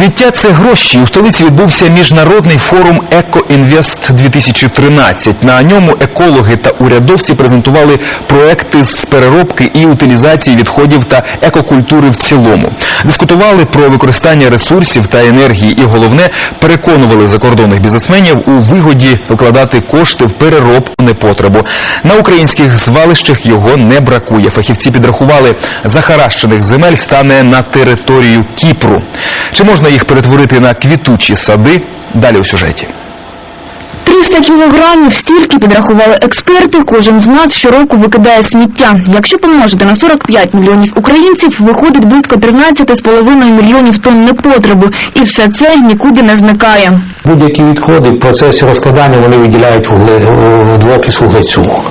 Сміття це гроші. У столиці відбувся міжнародний форум «Екоінвест 2013 На ньому екологи та урядовці презентували проекти з переробки і утилізації відходів та екокультури в цілому. Дискутували про використання ресурсів та енергії, і головне переконували закордонних бізнесменів у вигоді вкладати кошти в переробку непотребу. На українських звалищах його не бракує. Фахівці підрахували, захаращених земель стане на територію Кіпру. Чи можна їх перетворити на квітучі сади? Далі у сюжеті. 300 кілограмів стільки підрахували експерти. Кожен з нас щороку викидає сміття. Якщо помножити на 45 мільйонів українців, виходить близько 13,5 мільйонів тонн непотребу. І все це нікуди не зникає. Будь-які відходи в процесі розкладання вони виділяють двоокис вуглецю.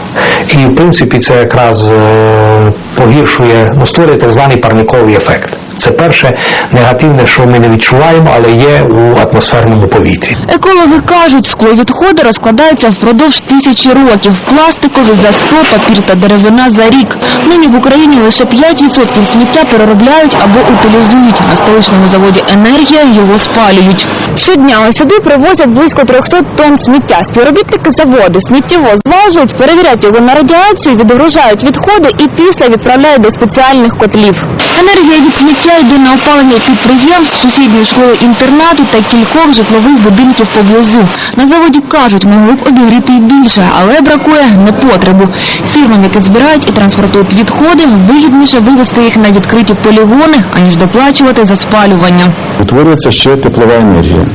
І в принципі це якраз е, погіршує, ну, створює так званий парниковий ефект. Це перше негативне, що ми не відчуваємо, але є у атмосферному повітрі. Екологи кажуть, скловідходи розкладаються впродовж тисячі років. Пластикові за 100, папір та деревина за рік. Нині в Україні лише 5% сміття переробляють або утилізують. На столичному заводі «Енергія» його спалюють. Щодня сюди привозять близько 300 тонн сміття. Співробітники заводу сміттєвоз зважують, перевіряють його на радіацію, відгружають відходи і після відправляють до спеціальних котлів. Енергія від сміття йде на опалення підприємств, сусідньої школи інтернату та кількох житлових будинків поблизу. На заводі кажуть, могли б обігріти і більше, але бракує непотребу. Фірмам, які збирають і транспортують відходи, вигідніше вивезти їх на відкриті полігони, аніж доплачувати за спалювання. Утворюється ще теплова енергія.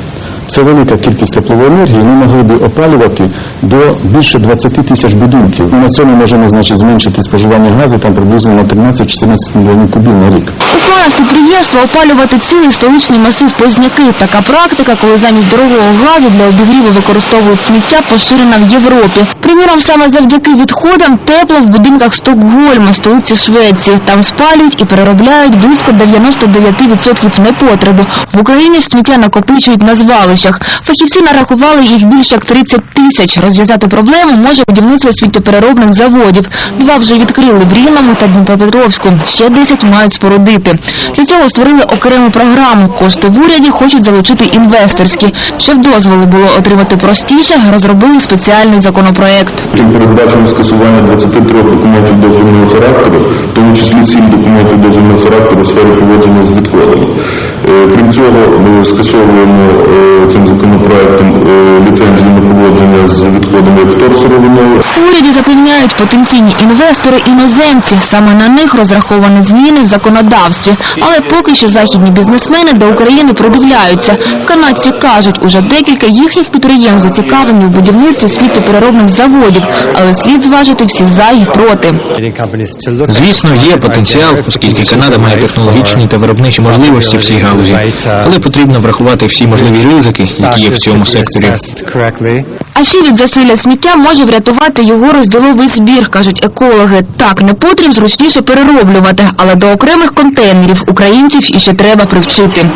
Це велика кількість теплової енергії. Ми могли би опалювати до більше 20 тисяч будинків. Ми на цьому можемо значить, зменшити споживання газу там приблизно на 13-14 мільйонів кубів на рік. У планах підприємства опалювати цілий столичний масив Позняки. Така практика, коли замість дорогого газу для обігріву використовують сміття, поширена в Європі. Приміром, саме завдяки відходам тепло в будинках Стокгольма, столиці Швеції. Там спалюють і переробляють близько 99% непотребу. В Україні сміття накопичують на звалищах. Фахівці нарахували їх більше як 30 тисяч. Розв'язати проблему може будівництво сміттєпереробних заводів. Два вже відкрили в Рівному та Дніпропетровську. Ще 10 мають спорудити. Для цього створили окрему програму. Кошти в уряді хочуть залучити інвесторські. Щоб дозволи було отримати простіше, розробили спеціальний законопроект. Тим передбачено скасування 23 документів дозвільного характеру, тому числі 7 документів дозвільного характеру у сфері поводження з відходами. Е, Крім цього, ми скасовуємо е, цим законопроектом е, ліцензію на поводження з відходами як вторсировиною, уряді запевняють потенційні інвестори іноземці. Саме на них розраховані зміни в законодавстві. Але поки що західні бізнесмени до України придивляються. Канадці кажуть, уже декілька їхніх підприємств зацікавлені в будівництві сміттєпереробних заводів, але слід зважити всі за і проти. Звісно, є потенціал, оскільки Канада має технологічні та виробничі можливості в цій галузі, але потрібно врахувати всі можливі ризики, які є в цьому секторі. А ще від засилля сміття може врятувати його розділовий збір, кажуть екологи. Так, непотріб зручніше перероблювати, але до окремих контейнерів українців іще треба привчити.